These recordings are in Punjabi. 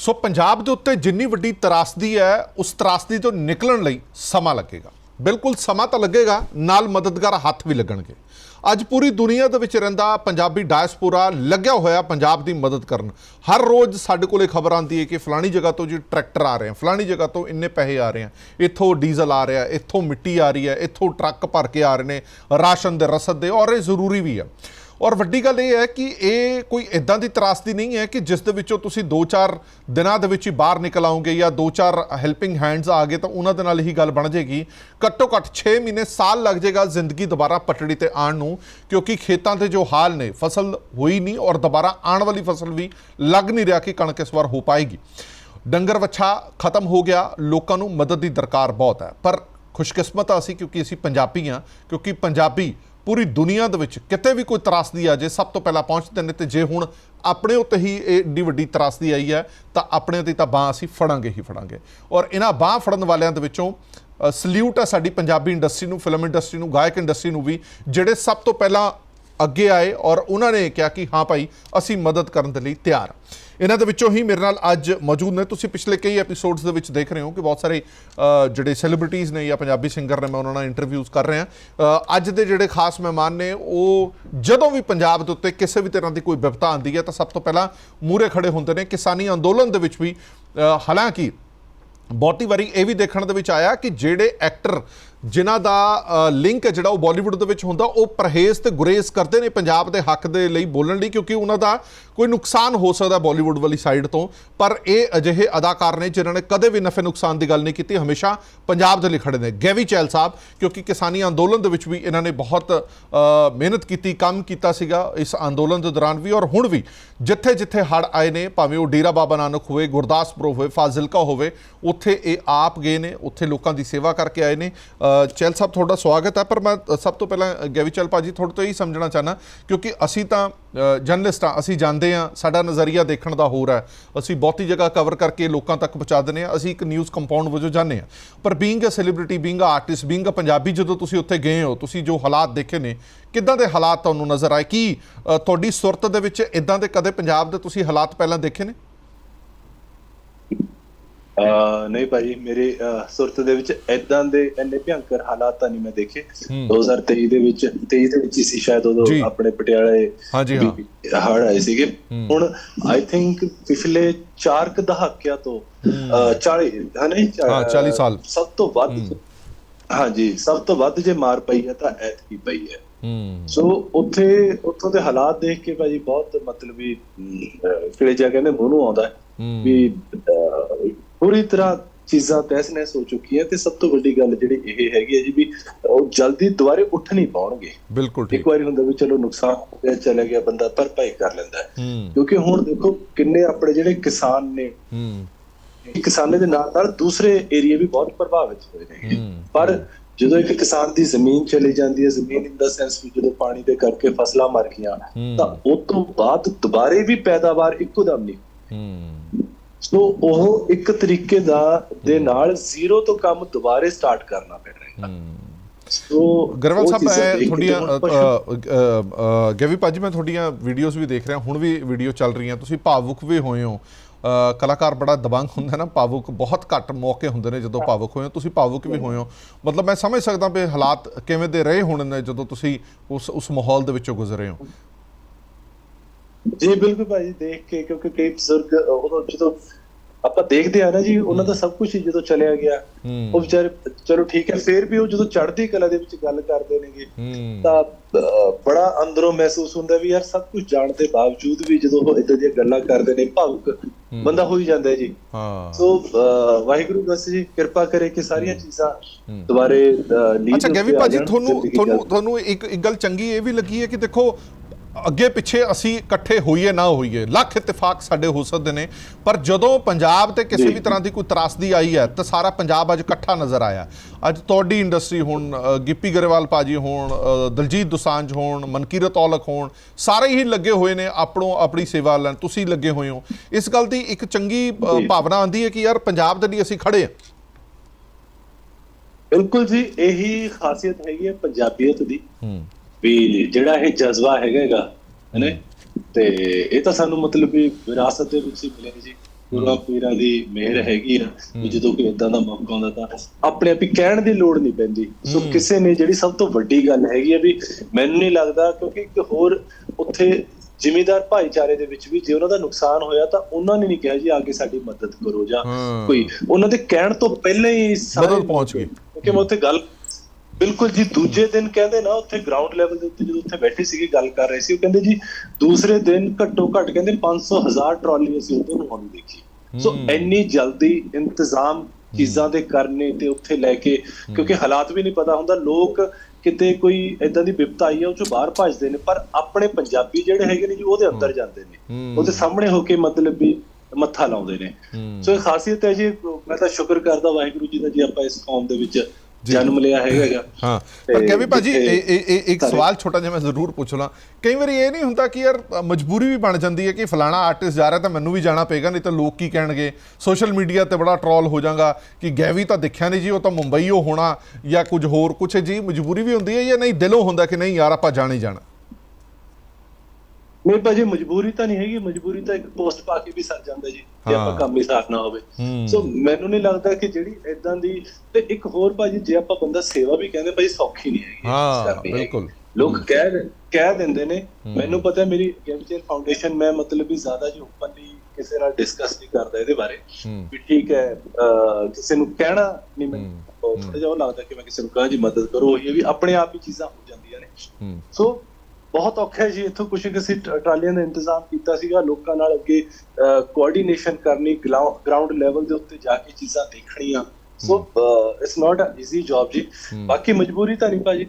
ਸੋ ਪੰਜਾਬ ਦੇ ਉੱਤੇ ਜਿੰਨੀ ਵੱਡੀ ਤਰਾਸਦੀ ਹੈ, ਉਸ ਤਰਾਸਦੀ ਤੋਂ ਨਿਕਲਣ ਲਈ ਸਮਾਂ ਲੱਗੇਗਾ। ਬਿਲਕੁਲ ਸਮਾਂ ਤਾਂ ਲੱਗੇਗਾ, ਨਾਲ ਮਦਦਗਾਰ ਹੱਥ ਵੀ ਲੱਗਣਗੇ। ਅੱਜ ਪੂਰੀ ਦੁਨੀਆ ਦੇ ਵਿੱਚ ਰਹਿੰਦਾ ਪੰਜਾਬੀ ਡਾਇਸਪੋਰਾ ਲੱਗਿਆ ਹੋਇਆ ਪੰਜਾਬ ਦੀ ਮਦਦ ਕਰਨ। ਹਰ ਰੋਜ਼ ਸਾਡੇ ਕੋਲੇ ਖਬਰ ਆਉਂਦੀ ਹੈ ਕਿ ਫਲਾਣੀ ਜਗ੍ਹਾ ਤੋਂ ਜੀ ਟਰੈਕਟਰ ਆ ਰਹੇ ਆ, ਫਲਾਣੀ ਜਗ੍ਹਾ ਤੋਂ ਇੰਨੇ ਪੈਸੇ ਆ ਰਹੇ ਆ। ਇੱਥੋਂ ਡੀਜ਼ਲ ਆ ਰਿਹਾ ਇੱਥੋਂ ਮਿੱਟੀ ਆ ਰਹੀ ਹੈ, ਇੱਥੋਂ ਟਰੱਕ ਭਰ ਕੇ ਆ ਰਹੇ ਨੇ, ਰਾਸ਼ਨ ਦੇ ਰਸਦ ਦੇ, ਔਰ ਇਹ ਜ਼ਰੂਰੀ ਵੀ ਹੈ ਔਰ ਵੱਡੀ ਗੱਲ ਇਹ ਹੈ ਕਿ ਇਹ ਕੋਈ ਇਦਾਂ ਦੀ ਤਰਾਸਦੀ ਨਹੀਂ ਹੈ ਕਿ ਜਿਸ ਦੇ ਵਿੱਚੋਂ ਤੁਸੀਂ 2-4 ਦਿਨਾਂ ਦੇ ਵਿੱਚ ਹੀ ਬਾਹਰ ਨਿਕਲ ਆਓਗੇ ਜਾਂ 2-4 ਹੈਲਪਿੰਗ ਹੈਂਡਸ ਆ ਗਏ ਤਾਂ ਉਹਨਾਂ ਦੇ ਨਾਲ ਹੀ ਗੱਲ ਬਣ ਜਾਏਗੀ। ਘੱਟੋ ਘੱਟ 6 ਮਹੀਨੇ ਸਾਲ ਲੱਗ ਜਾਏਗਾ ਜ਼ਿੰਦਗੀ ਦੁਬਾਰਾ ਪਟੜੀ ਤੇ ਆਉਣ ਨੂੰ, ਕਿਉਂਕਿ ਖੇਤਾਂ ਦੇ ਜੋ ਹਾਲ ਨੇ, ਫਸਲ ਹੋਈ ਨਹੀਂ ਔਰ ਦੁਬਾਰਾ ਆਉਣ ਵਾਲੀ ਫਸਲ ਵੀ ਲੱਗ ਨਹੀਂ ਰਿਹਾ ਕਿ ਕਣਕ ਇਸ ਵਾਰ ਹੋ ਪਾਏਗੀ। ਡੰਗਰ ਵੱਛਾ ਖਤਮ ਹੋ ਗਿਆ, ਲੋਕਾਂ ਨੂੰ ਮਦਦ ਦੀ ਦਰਕਾਰ ਬਹੁਤ ਹੈ। ਪਰ ਖੁਸ਼ਕਿਸਮਤ ਆ ਅਸੀਂ ਕਿਉਂਕਿ ਅਸੀਂ ਪੰਜਾਬੀ ਹਾਂ, ਕਿਉਂਕਿ ਪੰਜਾਬੀ ਪੂਰੀ ਦੁਨੀਆ ਦੇ ਵਿੱਚ ਕਿਤੇ ਵੀ ਕੋਈ ਤਰਾਸਦੀ ਆ ਜੇ, ਸਭ ਤੋਂ ਪਹਿਲਾਂ ਪਹੁੰਚਦੇ ਨੇ ਤੇ ਜੇ ਹੁਣ ਆਪਣੇ ਉੱਤੇ ਹੀ ਇਹ ਏਡੀ ਵੱਡੀ ਤਰਾਸਦੀ ਆਈ ਹੈ, ਤਾਂ ਆਪਣੇ ਤੇ ਤਾਂ ਬਾਹ ਅਸੀਂ ਫੜਾਂਗੇ ਹੀ ਫੜਾਂਗੇ। ਔਰ ਇਹਨਾਂ ਬਾਹ ਫੜਨ ਵਾਲਿਆਂ ਦੇ ਵਿੱਚੋਂ ਸਲੂਟ ਹੈ ਸਾਡੀ ਪੰਜਾਬੀ ਇੰਡਸਟਰੀ ਨੂੰ, ਫਿਲਮ ਇੰਡਸਟਰੀ ਨੂੰ, ਗਾਇਕ ਇੰਡਸਟਰੀ ਨੂੰ ਵੀ, ਜਿਹੜੇ ਸਭ ਤੋਂ ਪਹਿਲਾਂ ਅੱਗੇ ਆਏ ਔਰ ਉਹਨਾਂ ਨੇ ਕਿਹਾ ਕਿ ਹਾਂ ਭਾਈ, ਅਸੀਂ ਮਦਦ ਕਰਨ ਦੇ ਲਈ ਤਿਆਰ ਇਹਨਾਂ ਦੇ ਵਿੱਚੋਂ ਹੀ ਮੇਰੇ ਨਾਲ ਅੱਜ ਮੌਜੂਦ ਨੇ। ਤੁਸੀਂ ਪਿਛਲੇ ਕਈ ਐਪੀਸੋਡਸ ਦੇ ਵਿੱਚ ਦੇਖ ਰਹੇ ਹੋ ਕਿ ਬਹੁਤ ਸਾਰੇ ਜਿਹੜੇ ਸੈਲੀਬ੍ਰਿਟੀਜ਼ ਨੇ ਜਾਂ ਪੰਜਾਬੀ ਸਿੰਗਰ ਨੇ, ਮੈਂ ਉਹਨਾਂ ਨਾਲ ਇੰਟਰਵਿਊਜ਼ ਕਰ ਰਿਹਾ। ਅੱਜ ਦੇ ਜਿਹੜੇ ਖਾਸ ਮਹਿਮਾਨ ਨੇ, ਉਹ ਜਦੋਂ ਵੀ ਪੰਜਾਬ ਦੇ ਉੱਤੇ ਕਿਸੇ ਵੀ ਤਰ੍ਹਾਂ ਦੀ ਕੋਈ ਵਿਪਤਾ ਆਉਂਦੀ ਹੈ ਤਾਂ ਸਭ ਤੋਂ ਪਹਿਲਾਂ ਮੂਰੇ ਖੜੇ ਹੁੰਦੇ ਨੇ। ਕਿਸਾਨੀ ਅੰਦੋਲਨ ਦੇ ਵਿੱਚ ਵੀ ਹਾਲਾਂਕਿ ਬਹੁਤੀ ਵਾਰੀ ਇਹ ਵੀ ਦੇਖਣ ਦੇ ਵਿੱਚ ਆਇਆ ਕਿ ਜਿਹੜੇ ਐਕਟਰ ਜਿਨ੍ਹਾਂ ਦਾ ਲਿੰਕ ਜਿਹੜਾ ਉਹ ਬਾਲੀਵੁੱਡ ਦੇ ਵਿੱਚ ਹੁੰਦਾ, ਉਹ ਪਰਹੇਜ਼ ਤੇ ਗੁਰੇਜ਼ ਕਰਦੇ ਨੇ ਪੰਜਾਬ ਦੇ ਹੱਕ ਦੇ ਲਈ ਬੋਲਣ ਲਈ, ਕਿਉਂਕਿ ਉਹਨਾਂ ਦਾ ਕੋਈ ਨੁਕਸਾਨ ਹੋ ਸਕਦਾ ਬਾਲੀਵੁੱਡ ਵਾਲੀ ਸਾਈਡ ਤੋਂ ਪਰ ਇਹ ਅਜਿਹੇ ਅਦਾਕਾਰ ਨੇ ਜਿਨ੍ਹਾਂ ਨੇ ਕਦੇ ਵੀ ਨਫੇ ਨੁਕਸਾਨ ਦੀ ਗੱਲ ਨਹੀਂ ਕੀਤੀ ਹਮੇਸ਼ਾ ਪੰਜਾਬ ਦੇ ਲਈ ਖੜੇ ਨੇ। ਗੈਵੀ ਚੈਲ ਸਾਹਿਬ ਕਿਉਂਕਿ ਕਿਸਾਨੀ ਅੰਦੋਲਨ ਦੇ ਵਿੱਚ ਵੀ ਇਹਨਾਂ ਨੇ ਬਹੁਤ ਮਿਹਨਤ ਕੀਤੀ ਕੰਮ ਕੀਤਾ ਸੀਗਾ ਇਸ ਅੰਦੋਲਨ ਦੇ ਦੌਰਾਨ ਵੀ ਔਰ ਹੁਣ ਵੀ ਜਿੱਥੇ ਜਿੱਥੇ ਹੜ ਆਏ ਨੇ ਭਾਵੇਂ ਉਹ ਡੇਰਾ ਬਾਬਾ ਨਾਨਕ ਹੋਵੇ ਗੁਰਦਾਸਪੁਰ ਹੋਵੇ ਫਾਜ਼ਿਲਕਾ ਹੋਵੇ ਉੱਥੇ ਇਹ ਆਪ ਗਏ ਨੇ ਉੱਥੇ ਲੋਕਾਂ ਦੀ ਸੇਵਾ ਕਰਕੇ ਆਏ ਨੇ। ਅ, ਚੈਲ ਸਾਹਿਬ ਤੁਹਾਡਾ ਸਵਾਗਤ ਹੈ ਪਰ ਮੈਂ ਸਭ ਤੋਂ ਪਹਿਲਾਂ ਅ, ਗੈਵੀ ਚੈਲ ਭਾਜੀ ਤੁਹਾਡੇ ਤੋਂ ਇਹ ਸਮਝਣਾ ਚਾਹਨਾ ਕਿਉਂਕਿ ਅਸੀਂ ਤਾਂ ਜਰਨਲਿਸਟ ਆ ਅਸੀਂ ਜਾਣਦੇ ਆ, ਸਾਡਾ ਨਜ਼ਰੀਆ ਦੇਖਣ ਦਾ ਹੋਰ ਹੈ। ਅਸੀਂ ਬਹੁਤੀ ਜਗ੍ਹਾ ਕਵਰ ਕਰਕੇ ਲੋਕਾਂ ਤੱਕ ਪਹੁੰਚਾ ਦਿੰਦੇ ਆ। ਅਸੀਂ ਇੱਕ ਨਿਊਜ਼ ਕੰਪਾਊਂਡ ਵਜੋਂ ਜਾਂਦੇ ਆ। ਪਰ being a celebrity being a artist being a Punjabi, ਜਦੋਂ ਤੁਸੀਂ ਉੱਥੇ ਗਏ ਹੋ, ਤੁਸੀਂ ਜੋ ਹਾਲਾਤ ਦੇਖੇ ਨੇ, ਕਿੱਦਾਂ ਦੇ ਹਾਲਾਤ ਤੁਹਾਨੂੰ ਨਜ਼ਰ ਆਏ? ਕੀ ਤੁਹਾਡੀ ਸੁਰਤ ਦੇ ਵਿੱਚ ਇਦਾਂ ਦੇ ਕਦੇ ਪੰਜਾਬ ਦੇ ਤੁਸੀਂ ਹਾਲਾਤ ਪਹਿਲਾਂ ਦੇਖੇ ਨੇ? ਨਹੀਂ ਭਾਜੀ ਮੇਰੇ ਸੁਰਤ ਦੇ ਵਿੱਚ ਐਦਾਂ ਦੇ ਇੰਨੇ ਭਿਆਨਕ ਹਾਲਾਤ ਤਾਂ ਨਹੀਂ ਮੈਂ ਦੇਖੇ। 2023 ਦੇ ਵਿੱਚ 23 ਦੇ ਵਿੱਚ ਹੀ ਸੀ ਸ਼ਾਇਦ। ਉਦੋਂ ਆਪਣੇ ਪਟਿਆਲੇ ਹਾਂਜੀ, ਹਾਂ। ਹੜ ਆਏ ਸੀਗੇ। ਹੁਣ ਆਈ ਥਿੰਕ ਪਿਛਲੇ 4 ਕ ਦਹਾਕਿਆਂ ਤੋਂ ਅਹ, 40 ਹੈ ਨਹੀਂ? ਹਾਂ, 40 ਸਾਲ। ਸਭ ਤੋਂ ਵੱਧ ਹਾਂਜੀ ਸਭ ਤੋਂ ਵੱਧ ਜੇ ਮਾਰ ਪਈ ਹੈ ਤਾਂ ਐਤਕੀ ਪਈ ਹੈ। ਹੂੰ। ਸੋ ਉੱਥੇ ਉੱਥੋਂ ਦੇ ਹਾਲਾਤ ਦੇਖ ਕੇ ਭਾਜੀ ਬਹੁਤ ਮਤਲਬ ਵੀ ਕਿਹੜੇ ਜਾ ਕਹਿੰਦੇ ਮੂੰਹ ਨੂੰ ਆਉਂਦਾ। ਵੀ ਪੂਰੀ ਤਰ੍ਹਾਂ ਚੀਜ਼ਾਂ ਤਹਿਸ ਨਹਿਸ ਹੋ ਚੁੱਕੀਆਂ ਤੇ ਸਭ ਤੋਂ ਵੱਡੀ ਗੱਲ ਜਿਹੜੀ ਇਹ ਹੈਗੀ ਹੈ ਜੀ ਵੀ ਉਹ ਜਲਦੀ ਦੁਬਾਰੇ ਉੱਠ ਨਹੀਂ ਪਾਉਣਗੇ। ਬਿਲਕੁਲ ਠੀਕ। ਇੱਕ ਵਾਰੀ ਹੁੰਦਾ ਵੀ ਚਲੋ ਨੁਕਸਾਨ ਹੋ ਗਿਆ ਚਲਾ ਗਿਆ ਬੰਦਾ ਭਰਪਾਈ ਕਰ ਲੈਂਦਾ ਕਿਉਂਕਿ ਹੁਣ ਦੇਖੋ ਕਿੰਨੇ ਆਪਣੇ ਜਿਹੜੇ ਕਿਸਾਨ ਨੇ ਕਿਸਾਨੇ ਦੇ ਨਾਲ ਨਾਲ ਦੂਸਰੇ ਏਰੀਆ ਵੀ ਬਹੁਤ ਪ੍ਰਭਾਵਿਤ ਹੋਏ ਨੇ। ਪਰ ਜਦੋਂ ਇੱਕ ਕਿਸਾਨ ਦੀ ਜ਼ਮੀਨ ਚਲੀ ਜਾਂਦੀ ਹੈ ਜ਼ਮੀਨ ਇਨ ਦਾ ਸੈਂਸ ਵੀ ਜਦੋਂ ਪਾਣੀ ਦੇ ਕਰਕੇ ਫਸਲਾਂ ਮਰ ਗਈਆਂ। ਤਾਂ ਉਸ ਤੋਂ ਬਾਅਦ ਦੁਬਾਰੇ ਵੀ ਪੈਦਾਵਾਰ ਇੱਕੋ ਦਮ ਨਹੀਂ। ਸੋ ਉਹ ਇੱਕ ਤਰੀਕੇ ਦਾ ਦੇ ਨਾਲ ਜ਼ੀਰੋ ਤੋਂ ਕੰਮ ਦੁਬਾਰੇ ਸਟਾਰਟ ਕਰਨਾ ਪੈ ਰਿਹਾ ਹੈ। ਸੋ ਗਰਵਲ ਸਾਹਿਬ ਤੁਹਾਡੀਆਂ ਗੈਵੀ ਭਾਜੀ ਮੈਂ ਤੁਹਾਡੀਆਂ ਵੀਡੀਓਜ਼ ਵੀ ਦੇਖ ਰਿਹਾ ਹੁਣ ਵੀ ਵੀਡੀਓ ਚੱਲ ਰਹੀਆਂ। ਤੁਸੀਂ ਭਾਵੁਕ ਵੀ ਹੋਏ ਹੋ। ਕਲਾਕਾਰ ਬੜਾ ਦਬੰਗ ਹੁੰਦਾ ਨਾ ਭਾਵੁਕ ਬਹੁਤ ਘੱਟ ਮੌਕੇ ਹੁੰਦੇ ਨੇ ਜਦੋਂ ਭਾਵੁਕ ਹੋਏ ਤੁਸੀਂ ਭਾਵੁਕ ਵੀ ਹੋਏ ਹੋ। ਮਤਲਬ ਮੈਂ ਸਮਝ ਸਕਦਾ ਵੀ ਹਾਲਾਤ ਕਿਵੇਂ ਦੇ ਰਹੇ ਹੋਣੇ ਨੇ ਜਦੋਂ ਤੁਸੀਂ ਉਸ ਉਸ ਮਾਹੌਲ ਦੇ ਵਿੱਚੋਂ ਗੁਜ਼ਰੇ ਹੋ। ਜੀ ਬਿਲਕੁਲ ਭਾਜੀ ਦੇਖ ਕੇ ਕਿਉਂਕਿ ਕਈ ਬਜ਼ੁਰਗ ਉਦੋਂ ਜਦੋਂ ਆਪਾਂ ਦੇਖਦੇ ਆ ਨਾ ਜੀ ਉਹਨਾਂ ਦਾ ਸਭ ਕੁਝ ਜਦੋਂ ਚਲਿਆ ਗਿਆ। ਉਹ ਵਿਚਾਰੇ ਚਲੋ ਠੀਕ ਹੈ ਫੇਰ ਵੀ ਉਹ ਜਦੋਂ ਚੜ੍ਹਦੀ ਕਲਾ ਦੇ ਵਿੱਚ ਗੱਲ ਕਰਦੇ ਨੇਗੇ ਤਾਂ ਬੜਾ ਅੰਦਰੋਂ ਮਹਿਸੂਸ ਹੁੰਦਾ ਵੀ ਯਾਰ ਸਭ ਕੁਝ ਜਾਣ ਦੇ ਬਾਵਜੂਦ ਵੀ ਜਦੋਂ ਉਹ ਇਦਾਂ ਦੀਆਂ ਗੱਲਾਂ ਕਰਦੇ ਨੇ ਭਾਵੁਕ ਬੰਦਾ ਹੋ ਹੀ ਜਾਂਦਾ ਜੀ। ਹਾਂ। ਸੋ ਵਾਹਿਗੁਰੂ ਬਸ ਜੀ ਕਿਰਪਾ ਕਰੇ ਕਿ ਸਾਰੀਆਂ ਚੀਜ਼ਾਂ ਦੁਬਾਰੇ lead ਅੱਛਾ ਗੈਵੀ ਭਾਜੀ ਤੁਹਾਨੂੰ ਤੁਹਾਨੂੰ ਤੁਹਾਨੂੰ ਇੱਕ ਇੱਕ ਗੱਲ ਚੰਗੀ ਇਹ ਵੀ ਲੱਗੀ ਹੈ ਕਿ ਦੇਖੋ ਅੱਗੇ ਪਿੱਛੇ ਅਸੀਂ ਇਕੱਠੇ ਹੋਈਏ ਨਾ ਹੋਈਏ ਲੱਖ ਇਤਫਾਕ ਸਾਡੇ ਹੋ ਸਕਦੇ ਨੇ ਪਰ ਜਦੋਂ ਪੰਜਾਬ ਤੇ ਕਿਸੇ। ਵੀ ਤਰ੍ਹਾਂ ਦੀ ਕੋਈ ਤਰਾਸਦੀ ਆਈ ਹੈ ਤਾਂ ਸਾਰਾ ਪੰਜਾਬ ਅੱਜ ਇਕੱਠਾ ਨਜ਼ਰ ਆਇਆ। ਅੱਜ ਤੁਹਾਡੀ ਇੰਡਸਟਰੀ ਹੁਣ ਗਿੱਪੀ ਗਰੇਵਾਲ ਭਾਜੀ ਹੋਣ ਦਲਜੀਤ ਦੋਸਾਂਝ ਹੋਣ ਮਨਕੀਰਤ ਔਲਖ ਹੋਣ ਸਾਰੇ ਹੀ ਲੱਗੇ ਹੋਏ ਨੇ ਆਪਣੋ ਆਪਣੀ ਸੇਵਾ ਲੈਣ ਤੁਸੀਂ ਲੱਗੇ ਹੋਏ ਹੋ। ਇਸ ਗੱਲ ਦੀ ਇੱਕ ਚੰਗੀ। ਭਾਵਨਾ ਆਉਂਦੀ ਹੈ ਕਿ ਯਾਰ ਪੰਜਾਬ ਦੇ ਲਈ ਅਸੀਂ ਖੜੇ ਹਾਂ। ਬਿਲਕੁਲ ਜੀ ਇਹੀ ਖਾਸੀਅਤ ਹੈਗੀ ਹੈ ਪੰਜਾਬੀਅਤ ਦੀ। ਹੂੰ। ਵੀ ਜਿਹੜਾ ਇਹ ਜਜ਼ਬਾ ਹੈਗਾਗਾ ਹੈਨੇ? ਤੇ ਇਹ ਤਾਂ ਸਾਨੂੰ ਮਤਲਬ ਵੀ ਵਿਰਾਸਤ ਦੇ ਵਿੱਚ ਹੀ ਮਿਲਿਆ ਜੀ। ਗੁਰੂਆਂ ਪੀਰਾਂ ਦੀ ਮਿਹਰ ਹੈਗੀ ਆ ਵੀ ਜਦੋਂ ਕੋਈ ਇਦਾਂ ਦਾ ਮੌਕਾ ਆਉਂਦਾ ਤਾਂ ਆਪਣੇ ਆਪ ਹੀ ਕਹਿਣ ਦੀ ਲੋੜ ਨਹੀਂ ਪੈਂਦੀ। ਸੋ ਕਿਸੇ ਨੇ ਜਿਹੜੀ ਸਭ ਤੋਂ ਵੱਡੀ ਗੱਲ ਹੈਗੀ ਆ ਵੀ ਮੈਨੂੰ ਨਹੀਂ ਲੱਗਦਾ ਕਿਉਂਕਿ ਇੱਕ ਹੋਰ ਉੱਥੇ ਜ਼ਿਮੀਦਾਰ ਭਾਈਚਾਰੇ ਦੇ ਵਿੱਚ ਵੀ ਜੇ ਉਹਨਾਂ ਦਾ ਨੁਕਸਾਨ ਹੋਇਆ ਤਾਂ ਉਹਨਾਂ ਨੇ ਨਹੀਂ ਕਿਹਾ ਜੀ ਆ ਕੇ ਸਾਡੀ ਮਦਦ ਕਰੋ ਜਾਂ। ਕੋਈ। ਉਹਨਾਂ ਦੇ ਕਹਿਣ ਤੋਂ ਪਹਿਲਾਂ ਹੀ ਸਾਰੇ ਮਦਦ ਪਹੁੰਚ ਗਈ। ਕਿਉਂਕਿ ਮੈਂ ਉੱਥੇ ਗੱਲ ਬਿਲਕੁਲ ਜੀ ਦੂਜੇ ਦਿਨ ਕਹਿੰਦੇ ਨਾ ਉੱਥੇ ਗਰਾਊਂਡ ਲੈਵਲ ਦੇ ਉੱਤੇ ਜਦੋਂ ਉੱਥੇ ਬੈਠੇ ਸੀਗੇ ਗੱਲ ਕਰ ਰਹੇ ਸੀ ਉਹ ਕਹਿੰਦੇ ਜੀ ਦੂਸਰੇ ਦਿਨ ਘੱਟੋ ਘੱਟ ਕਹਿੰਦੇ 500 ਹਜ਼ਾਰ ਟਰਾਲੀ ਅਸੀਂ ਉਦੋਂ ਨੂੰ ਆਉਂਦੀ ਦੇਖੀ। ਸੋ ਇੰਨੀ ਜਲਦੀ ਇੰਤਜ਼ਾਮ ਚੀਜ਼ਾਂ ਦੇ ਕਰਨੇ ਤੇ ਉੱਥੇ ਲੈ ਕੇ ਕਿਉਂਕਿ ਹਾਲਾਤ ਵੀ ਨਹੀਂ ਪਤਾ ਹੁੰਦਾ ਲੋਕ ਕਿਤੇ ਕੋਈ ਇਦਾਂ ਦੀ ਵਿਪਤਾ ਆਈ ਹੈ ਉਹ ਚੋਂ ਬਾਹਰ ਭੱਜਦੇ ਨੇ ਪਰ ਆਪਣੇ ਪੰਜਾਬੀ ਜਿਹੜੇ ਹੈਗੇ ਨੇ ਜੀ ਉਹਦੇ ਅੰਦਰ ਜਾਂਦੇ ਨੇ। ਉਹਦੇ ਸਾਹਮਣੇ ਹੋ ਕੇ ਮਤਲਬ ਵੀ ਮੱਥਾ ਲਾਉਂਦੇ ਨੇ। ਸੋ ਇਹ ਖਾਸੀਅਤ ਹੈ ਜੀ ਮੈਂ ਤਾਂ ਸ਼ੁਕਰ ਕਰਦਾ ਵਾਹਿਗੁਰੂ ਜੀ ਦਾ ਜੀ ਆਪਾਂ ਇਸ ਕੌਮ ਦੇ ਵਿੱਚ ਜਨਮ ਲਿਆ ਹੈਗਾ ਹਾਂ। ਪਰ ਕਹਿੰਦੇ ਭਾਜੀ ਇੱਕ ਸਵਾਲ ਛੋਟਾ ਜਿਹਾ ਮੈਂ ਜ਼ਰੂਰ ਪੁੱਛ ਲਾਂ ਕਈ ਵਾਰੀ ਇਹ ਨਹੀਂ ਹੁੰਦਾ ਕਿ ਯਾਰ ਮਜਬੂਰੀ ਵੀ ਬਣ ਜਾਂਦੀ ਹੈ ਕਿ ਫਲਾਣਾ ਆਰਟਿਸਟ ਜਾ ਰਿਹਾ ਤਾਂ ਮੈਨੂੰ ਵੀ ਜਾਣਾ ਪਏਗਾ ਨਹੀਂ ਤਾਂ ਲੋਕ ਕੀ ਕਹਿਣਗੇ? ਸੋਸ਼ਲ ਮੀਡੀਆ ਤੇ ਬੜਾ ਟ੍ਰੋਲ ਹੋ ਜਾਗਾ ਕਿ ਗੈਵੀ ਤਾਂ ਦੇਖਿਆ ਨਹੀਂ ਜੀ ਉਹ ਤਾਂ ਮੁੰਬਈ ਉਹ ਹੋਣਾ ਜਾਂ ਕੁਝ ਹੋਰ ਕੁਝ ਜੀ ਮਜਬੂਰੀ ਵੀ ਹੁੰਦੀ ਹੈ ਜਾਂ ਨਹੀਂ ਦਿਲੋਂ ਹੁੰਦਾ ਕਿ ਨਹੀਂ ਯਾਰ ਆਪਾਂ ਜਾਣਾ ਹੀ ਜਾਣਾ। ਨਹੀਂ ਭਾਜੀ ਮਜਬੂਰੀ ਤਾਂ ਨਹੀਂ ਹੈਗੀ ਮਜਬੂਰੀ ਤਾਂ ਇੱਕ ਪੋਸਟ ਪਾ ਕੇ ਵੀ ਸਰ ਜਾਂਦਾ ਜੀ ਜੇ। ਆਪਾਂ ਕੰਮ ਹੀ ਸਾਰਨਾ ਹੋਵੇ। ਸੋ ਮੈਨੂੰ ਨਹੀਂ ਲੱਗਦਾ ਕਿ ਜਿਹੜੀ ਇਦਾਂ ਦੀ ਤੇ ਇੱਕ ਹੋਰ ਭਾਜੀ ਜੇ ਆਪਾਂ ਬੰਦਾ ਸੇਵਾ ਵੀ ਕਹਿੰਦੇ ਭਾਜੀ ਸੌਖੀ ਨਹੀਂ ਹੈਗੀ ਹਾਂ। ਬਿਲਕੁਲ। ਲੋਕ ਕਹਿ ਕਹਿ ਦਿੰਦੇ ਨੇ ਮੈਨੂੰ ਪਤਾ ਮੇਰੀ ਗੇਮਚੇਰ ਫਾਊਂਡੇਸ਼ਨ ਮੈਂ ਮਤਲਬ ਵੀ ਜ਼ਿਆਦਾ ਜੀ ਓਪਨਲੀ ਕਿਸੇ ਨਾਲ ਡਿਸਕਸ ਨਹੀਂ ਕਰਦਾ ਇਹਦੇ ਬਾਰੇ। ਵੀ ਠੀਕ ਹੈ ਕਿਸੇ ਨੂੰ ਕਹਿਣਾ ਨਹੀਂ ਮੈਨੂੰ ਥੋੜਾ ਜਿਹਾ ਲੱਗਦਾ ਕਿ ਮੈਂ ਕਿਸੇ ਨੂੰ ਕਹਾਂ ਜੀ ਮਦਦ ਕਰੋ ਇਹ ਵੀ ਆਪਣੇ ਆਪ ਹੀ ਚੀਜ਼ਾਂ ਹੋ ਜਾਂਦੀਆਂ ਨੇ ਸੋ ਬਹੁਤ ਔਖਾ ਜੀ। ਇੱਥੋਂ ਕੁਝ ਕਿਸੇ ਟਰਾਲੀਆਂ ਦਾ ਇੰਤਜ਼ਾਮ ਕੀਤਾ ਸੀਗਾ। ਲੋਕਾਂ ਨਾਲ ਅੱਗੇ ਕੋਆਰਡੀਨੇਸ਼ਨ ਕਰਨੀ ਗਰਾਊਂਡ ਲੈਵਲ ਦੇ ਉੱਤੇ ਜਾ ਕੇ ਚੀਜ਼ਾਂ ਦੇਖਣੀਆਂ। So it's not a easy job ਜੀ। ਬਾਕੀ ਮਜਬੂਰੀ ਤਾਂ ਨਹੀਂ ਭਾਜੀ।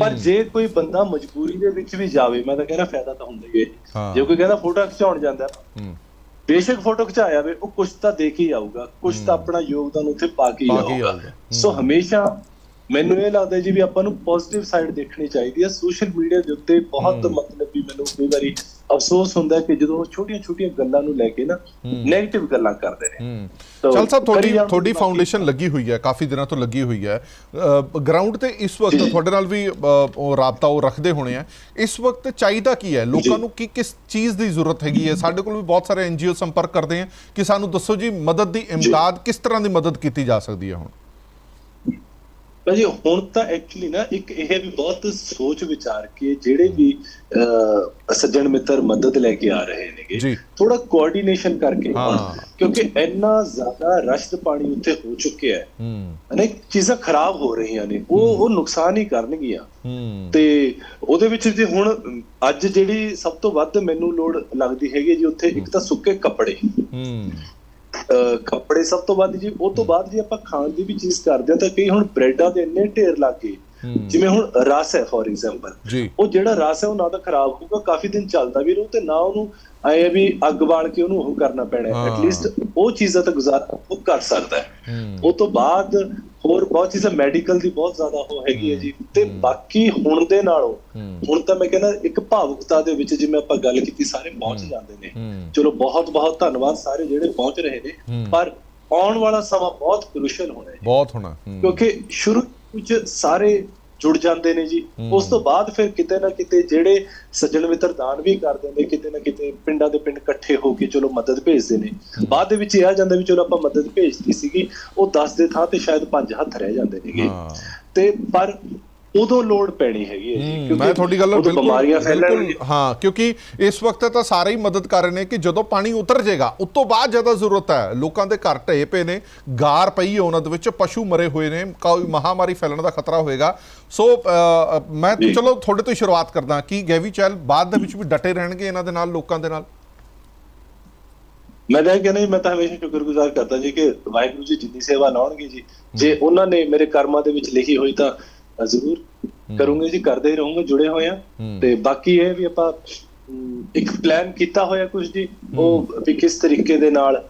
ਪਰ ਜੇ ਕੋਈ ਬੰਦਾ ਮਜਬੂਰੀ ਦੇ ਵਿੱਚ ਵੀ ਜਾਵੇ ਮੈਂ ਤਾਂ ਕਹਿੰਦਾ ਫਾਇਦਾ ਤਾਂ ਹੁੰਦਾ ਹੀ ਹੈ। ਜੇ ਕੋਈ ਕਹਿੰਦਾ ਫੋਟੋ ਖਿਚਾਉਣ ਜਾਂਦਾ ਬੇਸ਼ੱਕ ਫੋਟੋ ਖਿਚਾਇਆ ਵੇ ਉਹ ਕੁਝ ਤਾਂ ਦੇ ਕੇ ਹੀ ਆਊਗਾ। ਕੁਝ ਤਾਂ ਆਪਣਾ ਯੋਗਦਾਨ ਉੱਥੇ ਪਾ ਕੇ ਹੀ ਆਊਗਾ। ਸੋ ਹਮੇਸ਼ਾ ਮੈਨੂੰ ਇਹ ਲੱਗਦਾ ਜੀ ਵੀ ਆਪਾਂ ਨੂੰ ਪੋਜ਼ਿਟਿਵ ਸਾਈਡ ਦੇਖਣੀ ਚਾਹੀਦੀ ਹੈ ਸੋਸ਼ਲ ਮੀਡੀਆ ਦੇ ਉੱਤੇ ਬਹੁਤ ਮਤਲਬ ਵੀ ਮੈਨੂੰ ਕਈ ਵਾਰੀ ਅਫਸੋਸ ਹੁੰਦਾ ਹੈ ਕਿ ਜਦੋਂ ਛੋਟੀਆਂ-ਛੋਟੀਆਂ ਗੱਲਾਂ ਨੂੰ ਲੈ ਕੇ ਨਾ 네ਗੇਟਿਵ ਗੱਲਾਂ ਕਰਦੇ ਨੇ। ਚਲ ਸਾਹਿਬ ਤੁਹਾਡੀ ਤੁਹਾਡੀ ਫਾਊਂਡੇਸ਼ਨ ਲੱਗੀ ਹੋਈ ਹੈ ਕਾਫੀ ਦਿਨਾਂ ਤੋਂ ਲੱਗੀ ਹੋਈ ਹੈ। ਗਰਾਊਂਡ ਤੇ ਇਸ ਵਕਤ ਤੁਹਾਡੇ ਨਾਲ ਵੀ ਉਹ ਰਾਬਤਾ ਉਹ ਰੱਖਦੇ ਹੋਣੇ ਆ। ਇਸ ਵਕਤ ਚਾਹੀਦਾ ਕੀ ਹੈ? ਲੋਕਾਂ ਨੂੰ ਕੀ ਕਿਸ ਚੀਜ਼ ਦੀ ਜ਼ਰੂਰਤ ਹੈਗੀ ਹੈ? ਸਾਡੇ ਕੋਲ ਵੀ ਬਹੁਤ ਸਾਰੇ ਐਨਜੀਓ ਸੰਪਰਕ ਕਰਦੇ ਆ ਕਿ ਸਾਨੂੰ ਦੱਸੋ ਜੀ ਮਦਦ ਦੀ ਇਮਦਾਦ ਕਿਸ ਤਰ੍ਹਾਂ ਦੀ ਮਦਦ ਕੀਤੀ ਜਾ ਸਕਦੀ ਹੈ ਹੁਣ? ਭਾਜੀ ਹੁਣ ਤਾਂ ਐਕਚੁਅਲੀ ਨਾ ਇੱਕ ਇਹ ਵੀ ਬਹੁਤ ਸੋਚ ਵਿਚਾਰ ਕੇ ਜਿਹੜੇ ਵੀ ਸੱਜਣ ਮਿੱਤਰ ਮਦਦ ਲੈ ਕੇ ਆ ਰਹੇ। ਨੇਗੇ ਥੋੜਾ ਕੋਆਰਡੀਨੇਸ਼ਨ ਕਰਕੇ। ਕਿਉਂਕਿ ਇੰਨਾ ਜ਼ਿਆਦਾ ਰਸ਼ਦ ਪਾਣੀ ਉੱਥੇ ਹੋ ਚੁੱਕਿਆ ਹੈ। ਅਨੇਕ ਚੀਜ਼ਾਂ ਖਰਾਬ ਹੋ ਰਹੀਆਂ ਨੇ। ਉਹ ਉਹ ਨੁਕਸਾਨ ਹੀ ਕਰਨਗੀਆਂ। ਤੇ ਉਹਦੇ ਵਿੱਚ ਜੇ ਹੁਣ ਅੱਜ ਜਿਹੜੀ ਸਭ ਤੋਂ ਵੱਧ ਮੈਨੂੰ ਲੋੜ ਲੱਗਦੀ ਹੈਗੀ ਜੀ ਉੱਥੇ ਇੱਕ ਤਾਂ ਸੁੱਕੇ ਕੱਪੜੇ। ਕੱਪੜੇ ਸਭ ਤੋਂ ਵੱਧ ਜੀ, ਉਹ ਤੋਂ ਬਾਅਦ ਜੇ ਆਪਾਂ ਖਾਣ ਦੀ ਵੀ ਚੀਜ਼ ਕਰਦੇ ਹਾਂ ਤਾਂ ਕਈ ਹੁਣ ਬ੍ਰੈਡਾਂ ਦੇ ਇੰਨੇ ਢੇਰ ਲੱਗ ਗਏ। ਜਿਵੇਂ ਹੁਣ ਰਸ ਹੈ ਫੋਰ ਐਗਜ਼ਾਮਪਲ ਉਹ ਜਿਹੜਾ ਰਸ ਹੈ ਉਹ ਨਾ ਤਾਂ ਖਰਾਬ ਹੋਊਗਾ ਕਾਫੀ ਦਿਨ ਚੱਲਦਾ ਵੀ ਰਹੂ ਤੇ ਨਾ ਉਹਨੂੰ ਆਏ ਵੀ ਅੱਗ ਬਾਲ ਕੇ ਉਹਨੂੰ ਉਹ ਕਰਨਾ ਪੈਣਾ। ਐਟਲੀਸਟ ਉਹ ਚੀਜ਼ਾਂ ਤਾਂ ਗੁਜ਼ਾਰਾ ਉਹ ਕਰ ਸਕਦਾ ਹੈ। ਉਹ ਤੋਂ ਬਾਅਦ ਹੋਰ ਬਹੁਤ ਚੀਜ਼ਾਂ ਮੈਡੀਕਲ ਦੀ ਬਹੁਤ ਜ਼ਿਆਦਾ ਉਹ ਹੈਗੀ ਹੈ ਜੀ। ਤੇ ਬਾਕੀ ਹੁਣ ਦੇ ਨਾਲੋਂ। ਹੁਣ ਤਾਂ ਮੈਂ ਕਹਿੰਦਾ ਇੱਕ ਭਾਵੁਕਤਾ ਦੇ ਵਿੱਚ ਜਿਵੇਂ ਆਪਾਂ ਗੱਲ ਕੀਤੀ ਸਾਰੇ ਪਹੁੰਚ ਜਾਂਦੇ ਨੇ। ਚਲੋ ਬਹੁਤ ਬਹੁਤ ਧੰਨਵਾਦ ਸਾਰੇ ਜਿਹੜੇ ਪਹੁੰਚ ਰਹੇ ਨੇ। ਪਰ ਆਉਣ ਵਾਲਾ ਸਮਾਂ ਬਹੁਤ ਕ੍ਰੂਸ਼ਲ ਹੋਣਾ ਹੈ। ਬਹੁਤ ਹੋਣਾ। ਕਿਉਂਕਿ ਸ਼ੁਰੂ ਵਿੱਚ ਸਾਰੇ ਜੁੜ ਜਾਂਦੇ ਨੇ ਜੀ। ਉਸ ਤੋਂ ਬਾਅਦ ਫਿਰ ਕਿਤੇ ਨਾ ਕਿਤੇ ਜਿਹੜੇ ਸੱਜਣ ਮਿੱਤਰ ਦਾਨ ਵੀ ਕਰ ਦਿੰਦੇ ਕਿਤੇ ਨਾ ਕਿਤੇ ਪਿੰਡਾਂ ਦੇ ਪਿੰਡ ਇਕੱਠੇ ਹੋ ਕੇ ਚਲੋ ਮਦਦ ਭੇਜਦੇ ਨੇ। ਬਾਅਦ ਦੇ ਵਿੱਚ ਇਹ ਆ ਜਾਂਦਾ ਵੀ ਚਲੋ ਆਪਾਂ ਮਦਦ ਭੇਜਤੀ ਸੀਗੀ ਉਹ 10 ਦੇ ਥਾਂ ਤੇ ਸ਼ਾਇਦ 5 ਹੱਥ ਰਹਿ ਜਾਂਦੇ ਨੇਗੇ। ਤੇ ਪਰ ਉਦੋਂ ਲੋੜ ਪੈਣੀ ਹੈਗੀ ਹੈ ਜੀ ਮੈਂ ਤੁਹਾਡੀ ਗੱਲ ਬਿਲਕੁਲ ਬਿਮਾਰੀਆਂ ਬਿਲਕੁਲ ਹਾਂ ਕਿਉਂਕਿ ਇਸ ਵਕਤ ਤਾਂ ਸਾਰੇ ਹੀ ਮਦਦ ਕਰ ਰਹੇ ਨੇ ਕਿ ਜਦੋਂ ਪਾਣੀ ਉਤਰ ਜਾਏਗਾ ਉਸ ਤੋਂ ਬਾਅਦ ਜ਼ਿਆਦਾ ਜ਼ਰੂਰਤ ਹੈ। ਲੋਕਾਂ ਦੇ ਘਰ ਢਏ ਪਏ ਨੇ ਗਾਰ ਪਈ ਹੈ ਉਹਨਾਂ ਦੇ ਵਿੱਚ ਪਸ਼ੂ ਮਰੇ ਹੋਏ ਨੇ ਕੋਈ ਮਹਾਮਾਰੀ ਫੈਲਣ ਦਾ ਖਤਰਾ ਹੋਏਗਾ। ਸੋ ਮੈਂ। ਚਲੋ ਤੁਹਾਡੇ ਤੋਂ ਸ਼ੁਰੂਆਤ ਕਰਦਾ ਕਿ ਗੈਵੀ ਚੈਲ ਬਾਅਦ ਦੇ ਵਿੱਚ ਵੀ ਡਟੇ ਰਹਿਣਗੇ ਇਹਨਾਂ ਦੇ ਨਾਲ ਲੋਕਾਂ ਦੇ ਨਾਲ? ਮੈਂ ਤਾਂ ਇਹ ਕਹਿੰਦਾ ਮੈਂ ਤਾਂ ਹਮੇਸ਼ਾ ਸ਼ੁਕਰਗੁਜ਼ਾਰ ਕਰਦਾ ਜੀ ਕਿ ਵਾਹਿਗੁਰੂ ਜੀ ਜਿੰਨੀ ਸੇਵਾ ਲਾਉਣਗੇ ਜੀ। ਜੇ ਉਹਨਾਂ ਨੇ ਮੇਰੇ ਕਰਮਾਂ ਦੇ ਵਿੱਚ ਲਿਖੀ ਹੋਈ ਤਾਂ ਜ਼ਰੂਰ ਕਰੂੰਗੇ ਜੀ ਕਰਦੇ ਹੀ ਰਹੂੰਗੇ ਜੁੜੇ ਹੋਏ ਆ। ਤੇ ਬਾਕੀ ਇਹ ਵੀ ਆਪਾਂ ਇੱਕ ਪਲਾਨ ਕੀਤਾ ਹੋਇਆ ਕੁਝ ਜੀ ਉਹ ਵੀ ਕਿਸ ਤਰੀਕੇ ਦੇ ਨਾਲ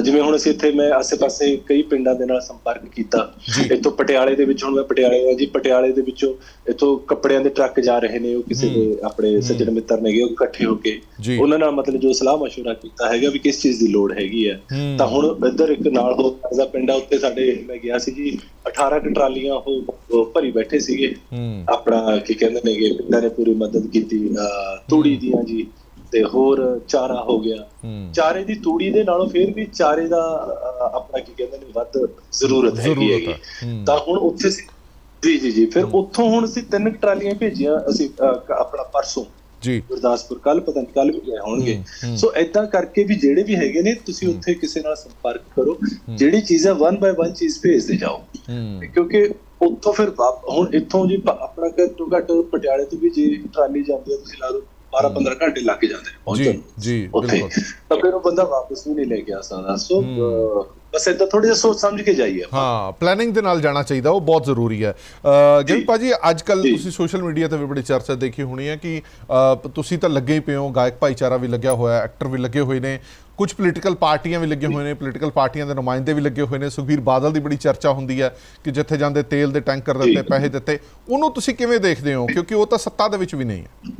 ਜਿਵੇਂ ਹੁਣ ਅਸੀਂ ਇੱਥੇ ਮੈਂ ਆਸੇ-ਪਾਸੇ ਕਈ ਪਿੰਡਾਂ ਦੇ ਨਾਲ ਸੰਪਰਕ ਕੀਤਾ ਜੀ। ਇੱਥੋਂ ਪਟਿਆਲੇ ਦੇ ਵਿੱਚ ਹੁਣ ਮੈਂ ਪਟਿਆਲੇ ਆ ਜੀ ਪਟਿਆਲੇ ਦੇ ਵਿੱਚੋਂ ਇੱਥੋਂ ਕੱਪੜਿਆਂ ਦੇ ਟਰੱਕ ਜਾ ਰਹੇ ਨੇ ਉਹ ਕਿਸੇ ਦੇ ਆਪਣੇ ਸੱਜਣ ਮਿੱਤਰ ਨੇਗੇ ਉਹ ਇਕੱਠੇ ਹੋ ਕੇ ਜੀ। ਉਹਨਾਂ ਨਾਲ ਮਤਲਬ ਜੋ ਸਲਾਹ مشورہ ਕੀਤਾ ਹੈਗਾ ਵੀ ਕਿਸ ਚੀਜ਼ ਦੀ ਲੋੜ ਹੈਗੀ ਹੈ ਹੂੰ। ਤਾਂ ਹੁਣ ਇੱਧਰ ਇੱਕ ਨਾਲ ਹੋ ਦਾ ਪਿੰਡਾ ਉੱਤੇ ਸਾਡੇ ਮੈਂ ਗਿਆ ਸੀ ਜੀ 18 ਕੁ ਟਰਾਲੀਆਂ ਉਹ ਉਹ ਭਰੀ ਬੈਠੇ ਸੀਗੇ ਹੂੰ ਆਪਣਾ ਕੀ ਕਹਿੰਦੇ ਨੇਗੇ ਪਿੰਡਾਂ ਨੇ ਪੂਰੀ ਮਦਦ ਕੀਤੀ ਅਹ, ਤੂੜੀ ਦੀਆਂ ਜੀ ਤੇ ਹੋਰ ਚਾਰਾ ਹੋ ਗਿਆ। ਚਾਰੇ ਦੀ ਤੂੜੀ ਦੇ ਨਾਲੋਂ ਫਿਰ ਵੀ ਚਾਰੇ ਦਾ ਆਪਣਾ ਕੀ ਕਹਿੰਦੇ ਨੇ ਵੱਧ ਜ਼ਰੂਰਤ ਹੈਗੀ ਹੈਗੀ। ਤਾਂ ਹੁਣ ਉੱਥੇ ਸੀ ਜੀ ਜੀ ਜੀ ਫਿਰ ਉੱਥੋਂ ਹੁਣ ਅਸੀਂ ਤਿੰਨ ਟਰਾਲੀਆਂ ਭੇਜੀਆਂ ਅਸੀਂ ਆਪਣਾ ਪਰਸੋਂ। ਜੀ। ਗੁਰਦਾਸਪੁਰ ਕੱਲ ਪਤਾ ਨਹੀਂ ਕੱਲ ਵੀ ਗਏ ਹੋਣਗੇ। ਸੋ ਐਦਾਂ ਕਰਕੇ ਵੀ ਜਿਹੜੇ ਵੀ ਹੈਗੇ ਨੇ ਤੁਸੀਂ ਉੱਥੇ ਕਿਸੇ ਨਾਲ ਸੰਪਰਕ ਕਰੋ। ਜਿਹੜੀ ਚੀਜ਼ ਹੈ ਵਨ ਬਾਏ ਵਨ ਚੀਜ਼ ਭੇਜਦੇ ਜਾਓ। ਕਿਉਂਕਿ ਉੱਥੋਂ ਫਿਰ ਹੁਣ ਇੱਥੋਂ ਜੀ ਆਪਣਾ ਘੱਟੋ ਘੱਟ ਪਟਿਆਲੇ ਤੋਂ ਵੀ ਜੇ ਟਰਾਲੀ ਜਾਂਦੀ ਹੈ ਤੁਸੀਂ ਲਾ ਲਓ 12 15 ਘੰਟੇ ਲੱਗ ਜਾਂਦੇ ਨੇ ਜੀ ਪਹੁੰਚਣ ਬਿਲਕੁਲ। ਤਾਂ ਫਿਰ ਉਹ ਬੰਦਾ ਵਾਪਸ ਵੀ ਨਹੀਂ ਲੈ ਕੇ ਆ ਸਕਦਾ। ਸੋ ਬਸ ਏਦਾਂ ਥੋੜੀ ਜਿਹਾ ਸੋਚ ਸਮਝ ਕੇ ਜਾਈਏ। ਹਾਂ ਪਲੈਨਿੰਗ ਦੇ ਨਾਲ ਜਾਣਾ ਚਾਹੀਦਾ ਉਹ ਬਹੁਤ ਜ਼ਰੂਰੀ ਹੈ। ਗਿਲ। ਭਾਜੀ ਅੱਜ ਕੱਲ। ਤੁਸੀਂ ਸੋਸ਼ਲ ਮੀਡੀਆ ਤੇ ਵੀ ਬੜੀ ਚਰਚਾ ਦੇਖੀ ਹੋਣੀ ਹੈ ਕਿ ਤੁਸੀਂ ਤਾਂ ਲੱਗੇ ਹੀ ਪਏ ਹੋ ਗਾਇਕ ਭਾਈਚਾਰਾ ਵੀ ਲੱਗਿਆ ਹੋਇਆ ਐਕਟਰ ਵੀ ਲੱਗੇ ਹੋਏ ਨੇ ਕੁਝ ਪੋਲੀਟੀਕਲ ਪਾਰਟੀਆਂ ਵੀ ਲੱਗੇ ਹੋਏ ਨੇ ਪੋਲੀਟੀਕਲ ਪਾਰਟੀਆਂ ਦੇ ਨੁਮਾਇੰਦੇ ਵੀ ਲੱਗੇ ਹੋਏ ਨੇ ਸੁਖਬੀਰ ਬਾਦਲ ਦੀ ਬੜੀ ਚਰਚਾ ਹੁੰਦੀ ਹੈ ਕਿ ਜਿੱਥੇ ਜਾਂਦੇ ਤੇਲ ਦੇ ਟੈਂਕਰ ਦਿੱਤੇ। ਪੈਸੇ ਦਿੱਤੇ। ਉਹਨੂੰ ਤੁਸੀਂ ਕਿਵੇਂ ਦੇਖਦੇ ਹੋ? ਕਿਉਂਕਿ ਉਹ ਤਾਂ ਸੱਤਾ ਦੇ ਵਿੱਚ ਵੀ ਨਹੀਂ ਹੈ।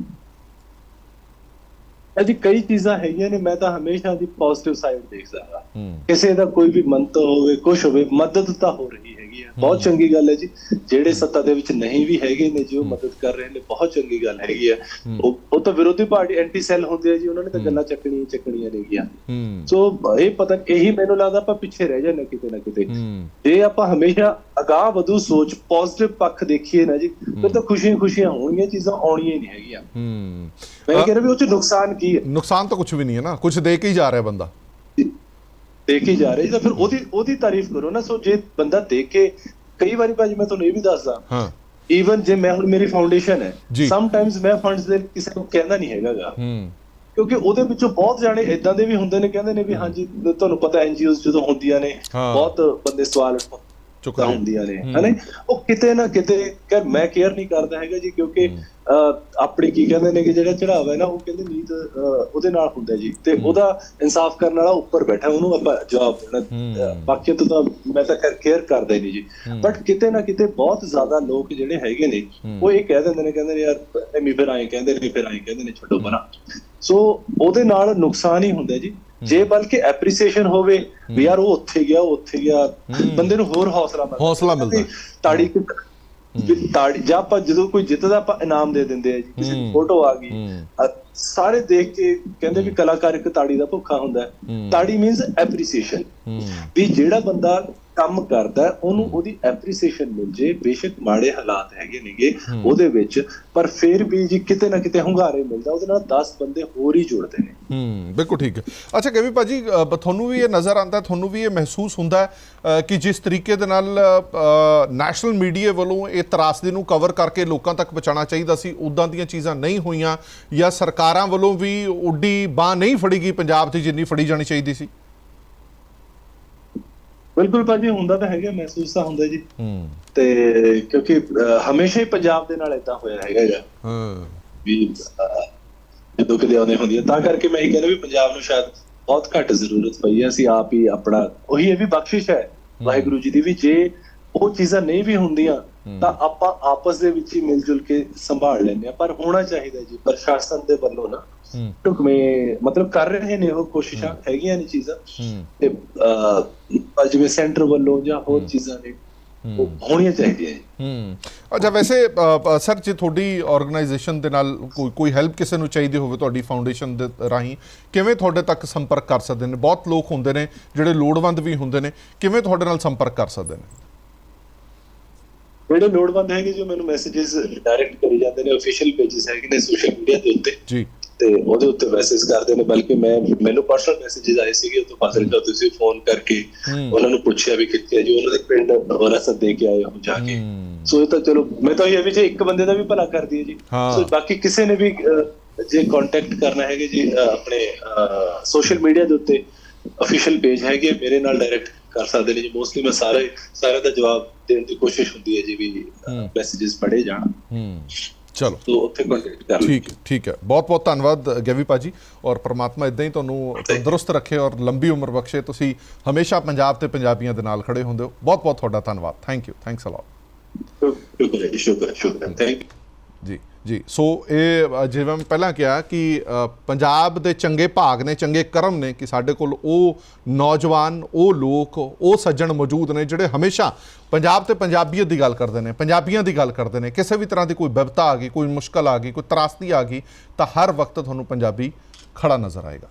ਅਜੀ ਕਈ ਚੀਜ਼ਾਂ ਹੈਗੀਆਂ ਨੇ ਮੈਂ ਤਾਂ ਹਮੇਸ਼ਾ ਦੀ ਪੋਜ਼ਿਟਿਵ ਸਾਈਡ ਦੇਖਦਾ ਹਾਂ। ਹੂੰ। ਕਿਸੇ ਦਾ ਕੋਈ ਵੀ ਮੰਤਵ ਹੋਵੇ ਕੁਝ ਹੋਵੇ ਮਦਦ ਤਾਂ ਹੋ ਰਹੀ ਹੈਗੀ ਹੈ ਬਹੁਤ ਚੰਗੀ ਗੱਲ ਹੈ ਜੀ। ਜਿਹੜੇ ਸੱਤਾ ਦੇ ਵਿੱਚ ਨਹੀਂ ਵੀ ਹੈਗੇ ਨੇ ਜੋ ਮਦਦ ਕਰ ਰਹੇ ਨੇ ਬਹੁਤ ਚੰਗੀ ਗੱਲ ਹੈਗੀ ਹੈ। ਉਹ ਉਹ ਤਾਂ ਵਿਰੋਧੀ ਪਾਰਟੀ ਐਂਟੀ ਸੈੱਲ ਹੁੰਦੇ ਆ ਜੀ ਉਹਨਾਂ ਨੇ ਤਾਂ ਗੱਲਾਂ ਚੱਕਣੀਆਂ ਚੱਕਣੀਆਂ ਨੇਗੀਆਂ। ਸੋ ਇਹ ਪਤਾ ਇਹੀ ਮੈਨੂੰ ਲੱਗਦਾ ਆਪਾਂ ਪਿੱਛੇ ਰਹਿ ਜਾਂਦੇ ਕਿਤੇ ਨਾ ਕਿਤੇ। ਜੇ ਆਪਾਂ ਹਮੇਸ਼ਾ ਅਗਾਹ ਵਧੂ ਸੋਚ ਪੋਜ਼ਿਟਿਵ ਪੱਖ ਦੇਖੀਏ ਨਾ ਜੀ ਫਿਰ ਤਾਂ ਖੁਸ਼ੀਆਂ ਖੁਸ਼ੀਆਂ ਹੋਣਗੀਆਂ ਚੀਜ਼ਾਂ ਆਉਣੀਆਂ ਹੀ ਨਹੀਂ ਹੈਗੀਆਂ। ਹੂੰ। ਮੈਂ ਕਹਿ ਰਿਹਾ ਵੀ ਉਹ ਚ ਨੁਕਸਾਨ ਕੀ ਹੈ? ਨੁਕਸਾਨ ਤਾਂ ਕੁਝ ਵੀ ਨਹੀਂ ਹੈ ਨਾ ਕੁਝ ਦੇ ਕੇ ਹੀ ਜਾ ਰਿਹਾ ਬੰਦਾ। ਦੇਖੀ ਜਾ ਰਹੀ ਤਾਂ ਫਿਰ ਉਹਦੀ ਉਹਦੀ ਤਾਰੀਫ ਕਰੋ ਨਾ। ਸੋ ਜੇ ਬੰਦਾ ਦੇਖ ਕੇ ਕਈ ਵਾਰੀ ਭਾਜੀ ਮੈਂ ਤੁਹਾਨੂੰ ਇਹ ਵੀ ਦੱਸਦਾ। ਹਾਂ। ਈਵਨ ਜੇ ਮੈਂ ਹੁਣ ਮੇਰੀ ਫਾਊਂਡੇਸ਼ਨ ਹੈ। ਸਮ ਟਾਈਮਸ ਮੈਂ ਫੰਡਸ ਦੇ ਕਿਸੇ ਨੂੰ ਕਹਿੰਦਾ ਨਹੀਂ ਹੈਗਾਗਾ ਹੂੰ। ਕਿਉਂਕਿ ਉਹਦੇ ਵਿੱਚੋਂ ਬਹੁਤ ਜਾਣੇ ਇਦਾਂ ਦੇ ਵੀ ਹੁੰਦੇ ਨੇ ਕਹਿੰਦੇ ਨੇ ਵੀ ਹਾਂਜੀ ਤੁਹਾਨੂੰ ਪਤਾ ਐਨਜੀਓਜ਼ ਜਦੋਂ ਹੁੰਦੀਆਂ ਨੇ। ਬਹੁਤ ਬੰਦੇ ਸਵਾਲ ਚੁੱਕਦੇ ਹੁੰਦੀਆਂ ਨੇ। ਹੂੰ। ਹਨੇ ਉਹ ਕਿਤੇ ਨਾ ਕਿਤੇ ਕਰ ਮੈਂ ਕੇਅਰ ਨਹੀਂ ਕਰਦਾ ਹੈਗਾ ਜੀ ਕਿਉਂਕਿ ਆਪਣੀ ਕੀ ਕਹਿੰਦੇ ਨੇ ਕਿ ਜਿਹੜਾ ਚੜਾਵਾ ਹੈ ਨਾ ਉਹ ਕਹਿੰਦੇ ਨੀਤ ਉਹਦੇ ਨਾਲ ਹੁੰਦਾ ਜੀ। ਤੇ ਉਹਦਾ ਇਨਸਾਫ ਕਰਨ ਵਾਲਾ ਉੱਪਰ ਬੈਠਾ ਉਹਨੂੰ ਆਪਾਂ ਜਵਾਬ ਦੇਣਾ। ਬਾਕੀ ਤੋਂ ਤਾਂ ਮੈਂ ਤਾਂ ਕੇਅਰ ਕਰਦਾ ਹੀ ਨਹੀਂ ਜੀ। ਬਟ ਕਿਤੇ ਨਾ ਕਿਤੇ ਬਹੁਤ ਜ਼ਿਆਦਾ ਲੋਕ ਜਿਹੜੇ ਹੈਗੇ ਨੇ ਉਹ ਇਹ ਕਹਿ ਦਿੰਦੇ ਨੇ ਕਹਿੰਦੇ ਯਾਰ ਐਵੇਂ ਫਿਰ ਆਏ ਕਹਿੰਦੇ ਨੇ ਫਿਰ ਆਏ ਕਹਿੰਦੇ ਨੇ ਛੱਡੋ ਪਰਾਂ। ਸੋ ਉਹਦੇ ਨਾਲ ਨੁਕਸਾਨ ਹੀ ਹੁੰਦਾ ਜੀ। ਜੇ ਬਲਕਿ ਐਪਰੀਸੀਏਸ਼ਨ ਹੋਵੇ ਵੀ ਯਾਰ ਉਹ ਉੱਥੇ ਗਿਆ ਉਹ ਉੱਥੇ ਗਿਆ ਬੰਦੇ ਨੂੰ ਹੋਰ ਹੌਸਲਾ ਮਿਲਦਾ। ਹੌਸਲਾ ਮਿਲਦਾ। ਤਾੜੀ ਤਾੜੀ ਜਾਂ ਆਪਾਂ ਜਦੋਂ ਕੋਈ ਜਿੱਤਦਾ ਆਪਾਂ ਇਨਾਮ ਦੇ ਦਿੰਦੇ ਆ ਜੀ। ਕਿਸੇ ਦੀ। ਫੋਟੋ ਆ ਗਈ। ਸਾਰੇ ਦੇਖ ਕੇ ਕਹਿੰਦੇ ਵੀ ਕਲਾਕਾਰ ਇੱਕ ਤਾੜੀ ਦਾ ਭੁੱਖਾ ਹੁੰਦਾ। ਤਾੜੀ ਮੀਨਸ ਐਪਰੀਸੀਏਸ਼ਨ ਵੀ ਜਿਹੜਾ ਬੰਦਾ ਕੰਮ ਕਰਦਾ ਉਹਨੂੰ ਉਹਦੀ ਐਪਰੀਸੀਏਸ਼ਨ ਮਿਲ ਜੇ ਬੇਸ਼ੱਕ ਮਾੜੇ ਹਾਲਾਤ ਹੈਗੇ ਨੇਗੇ ਉਹਦੇ ਵਿੱਚ ਪਰ ਫਿਰ ਵੀ ਜੀ ਕਿਤੇ ਨਾ ਕਿਤੇ ਹੁੰਗਾਰੇ ਮਿਲਦਾ ਉਹਦੇ ਨਾਲ 10 ਬੰਦੇ ਹੋਰ ਹੀ ਜੁੜਦੇ ਨੇ। ਹੂੰ ਬਿਲਕੁਲ ਠੀਕ। ਹੈ ਅੱਛਾ ਕਵੀ ਭਾਜੀ ਤੁਹਾਨੂੰ ਵੀ ਇਹ ਨਜ਼ਰ ਆਉਂਦਾ ਤੁਹਾਨੂੰ ਵੀ ਇਹ ਮਹਿਸੂਸ ਹੁੰਦਾ ਕਿ ਜਿਸ ਤਰੀਕੇ ਦੇ ਨਾਲ ਨੈਸ਼ਨਲ ਮੀਡੀਆ ਵੱਲੋਂ ਇਹ ਤਰਾਸਦੀ ਨੂੰ ਕਵਰ ਕਰਕੇ ਲੋਕਾਂ ਤੱਕ ਪਹੁੰਚਾਉਣਾ ਚਾਹੀਦਾ ਸੀ ਉਦਾਂ ਦੀਆਂ ਚੀਜ਼ਾਂ ਨਹੀਂ ਹੋਈਆਂ ਜਾਂ ਸਰਕਾਰਾਂ ਵੱਲੋਂ ਵੀ ਉੱਡੀ ਬਾਹ ਨਹੀਂ ਫੜੀ ਗਈ ਪੰਜਾਬ ਦੀ ਜਿੰਨੀ ਫੜੀ ਜਾਣੀ ਚਾਹੀਦੀ ਸੀ? ਬਿਲਕੁਲ ਭਾਜੀ ਹੁੰਦਾ ਤਾਂ ਹੈਗਾ ਮਹਿਸੂਸ ਤਾਂ ਹੁੰਦਾ ਜੀ। ਹੂੰ। ਤੇ ਕਿਉਂਕਿ ਹਮੇਸ਼ਾ ਹੀ ਪੰਜਾਬ ਦੇ ਨਾਲ ਇਦਾਂ ਹੋਇਆ ਹੈਗਾ ਗਾ। ਹਾਂ। ਵੀ ਜਦੋਂ ਕਿਤੇ ਆਉਂਦੇ ਹੁੰਦੀ ਹੈ। ਤਾਂ ਕਰਕੇ ਮੈਂ ਇਹ ਕਹਿੰਦਾ ਵੀ ਪੰਜਾਬ ਨੂੰ ਸ਼ਾਇਦ ਬਹੁਤ ਘੱਟ ਜ਼ਰੂਰਤ ਪਈ ਹੈ। ਅਸੀਂ ਆਪ ਹੀ ਆਪਣਾ ਉਹੀ ਇਹ ਵੀ ਬਖਸ਼ਿਸ਼ ਹੈ। ਵਾਹਿਗੁਰੂ ਜੀ ਦੀ ਵੀ। ਜੇ ਉਹ ਚੀਜ਼ਾਂ ਨਹੀਂ ਵੀ ਹੁੰਦੀਆਂ ਤਾਂ ਆਪਾਂ ਆਪਸ ਦੇ ਵਿੱਚ ਹੀ ਮਿਲ ਜੁਲ ਕੇ ਸੰਭਾਲ ਲੈਂਦੇ ਆ ਪਰ ਹੋਣਾ ਚਾਹੀਦਾ ਜੀ ਪ੍ਰਸ਼ਾਸਨ ਦੇ ਵੱਲੋਂ ਨਾ। ਢੁਕਵੇਂ ਮਤਲਬ ਕਰ ਰਹੇ ਨੇ ਉਹ ਕੋਸ਼ਿਸ਼ਾਂ ਹੈਗੀਆਂ ਨੇ ਚੀਜ਼ਾਂ। ਤੇ ਜਿਵੇਂ ਸੈਂਟਰ ਵੱਲੋਂ ਜਾਂ ਹੋਰ ਚੀਜ਼ਾਂ ਨੇ ਹੋਣੀਆਂ ਚਾਹੀਦੀਆਂ ਹੂੰ। ਅੱਛਾ ਵੈਸੇ ਸਰ ਜੇ ਤੁਹਾਡੀ ਆਰਗੇਨਾਈਜੇਸ਼ਨ ਦੇ ਨਾਲ ਕੋਈ ਕੋਈ ਹੈਲਪ ਕਿਸੇ ਨੂੰ ਚਾਹੀਦੀ ਹੋਵੇ ਤੁਹਾਡੀ ਫਾਊਂਡੇਸ਼ਨ ਦੇ ਰਾਹੀਂ ਕਿਵੇਂ ਤੁਹਾਡੇ ਤੱਕ ਸੰਪਰਕ ਕਰ ਸਕਦੇ ਨੇ? ਬਹੁਤ ਲੋਕ ਹੁੰਦੇ ਨੇ ਜਿਹੜੇ ਲੋੜਵੰਦ ਵੀ ਹੁੰਦੇ ਨੇ। ਕਿਵੇਂ ਤੁਹਾਡੇ ਨਾਲ ਸੰਪਰਕ ਕਰ ਸਕਦੇ ਨੇ? ਜਿਹੜੇ ਲੋੜਵੰਦ ਹੈਗੇ ਜੋ ਮੈਨੂੰ ਮੈਸੇजेस ਡਾਇਰੈਕਟ ਕਰੀ ਜਾਂਦੇ ਨੇ ਅਫੀਸ਼ੀਅਲ ਪੇजेस ਹੈਗੇ ਨੇ ਸੋਸ਼ਲ ਮੀਡੀਆ ਦੇ ਉੱਤੇ। ਜੀ। ਤੇ ਉਹਦੇ ਉੱਤੇ ਮੈਸੇਜ ਕਰਦੇ ਨੇ ਬਲਕਿ ਮੈਂ ਮੈਨੂੰ ਪਰਸਨਲ ਮੈਸੇजेस ਆਏ ਸੀਗੇ ਤੋਂ ਫਾਜ਼ਲ ਦਾ ਤੁਸੀਂ ਫੋਨ ਕਰਕੇ ਉਹਨਾਂ ਨੂੰ ਪੁੱਛਿਆ ਵੀ ਕਿੱਥੇ ਜੀ ਉਹਨਾਂ ਦੇ ਪਿੰਡ ਵਰਾਸਤ ਦੇ ਕੇ ਆਏ ਹੋ ਜਾ ਕੇ। ਸੋ ਇਹ ਤਾਂ ਚਲੋ ਮੈਂ ਤਾਂ ਇਹ ਵੀ ਜੇ ਇੱਕ ਬੰਦੇ ਦਾ ਵੀ ਭਲਾ ਕਰ ਦਈਏ ਜੀ। ਸੋ ਬਾਕੀ ਕਿਸੇ ਨੇ ਵੀ ਜੇ ਕੰਟੈਕਟ ਕਰਨਾ ਹੈਗੇ ਜੀ ਆਪਣੇ ਸੋਸ਼ਲ ਮੀਡੀਆ ਦੇ ਉੱਤੇ ਅਫੀਸ਼ੀਅਲ ਪੇਜ ਹੈਗੇ ਮੇਰੇ ਨਾਲ ਡਾਇਰੈਕਟ ਕਰ ਸਕਦੇ ਨੇ ਜੀ। ਮੋਸਟਲੀ ਮੈਂ ਸਾਰੇ ਸਾਰੇ ਦਾ ਜਵਾਬ ਦੇਣ ਦੀ ਕੋਸ਼ਿਸ਼ ਹੁੰਦੀ ਹੈ ਜੀ ਵੀ। ਮੈਸੇजेस ਪੜ੍ਹੇ ਜਾਣ। ਹੂੰ। ਚਲੋ। ਸੋ ਉੱਥੇ ਕੰਟੈਕਟ ਕਰ ਲਓ ਠੀਕ ਠੀਕ ਹੈ। ਬਹੁਤ ਬਹੁਤ ਧੰਨਵਾਦ ਗੈਵੀ ਭਾਜੀ। ਔਰ ਪ੍ਰਮਾਤਮਾ ਇਦਾਂ ਹੀ ਤੁਹਾਨੂੰ ਤੰਦਰੁਸਤ ਰੱਖੇ ਔਰ ਲੰਬੀ ਉਮਰ ਬਖਸ਼ੇ। ਤੁਸੀਂ ਹਮੇਸ਼ਾ ਪੰਜਾਬ ਤੇ ਪੰਜਾਬੀਆਂ ਦੇ ਨਾਲ ਖੜੇ ਹੁੰਦੇ ਹੋ। ਬਹੁਤ ਬਹੁਤ ਤੁਹਾਡਾ ਧੰਨਵਾਦ। Thank you thanks a lot ਸ਼ੁਕਰ ਹੈ ਜੀ, ਸ਼ੁਕਰ ਸ਼ੁਕਰ ਥੈਂਕ ਯੂ ਜੀ। ਜੀ, ਸੋ ਇਹ ਜਿਵੇਂ ਮੈਂ ਪਹਿਲਾਂ ਕਿਹਾ ਕਿ ਪੰਜਾਬ ਦੇ ਚੰਗੇ ਭਾਗ ਨੇ, ਚੰਗੇ ਕਰਮ ਨੇ, ਕਿ ਸਾਡੇ ਕੋਲ ਉਹ ਨੌਜਵਾਨ, ਉਹ ਲੋਕ, ਉਹ ਸੱਜਣ ਮੌਜੂਦ ਨੇ, ਜਿਹੜੇ ਹਮੇਸ਼ਾ ਪੰਜਾਬ ਤੇ ਪੰਜਾਬੀਅਤ ਦੀ ਗੱਲ ਕਰਦੇ ਨੇ, ਪੰਜਾਬੀਆਂ ਦੀ ਗੱਲ ਕਰਦੇ ਨੇ। ਕਿਸੇ ਵੀ ਤਰ੍ਹਾਂ ਦੀ ਕੋਈ ਵਿਪਤਾ ਆ ਗਈ, ਕੋਈ ਮੁਸ਼ਕਲ ਆ ਗਈ, ਕੋਈ ਤਰਾਸਦੀ ਆ ਗਈ, ਤਾਂ ਹਰ ਵਕਤ ਤੁਹਾਨੂੰ ਪੰਜਾਬੀ ਖੜਾ ਨਜ਼ਰ ਆਏਗਾ।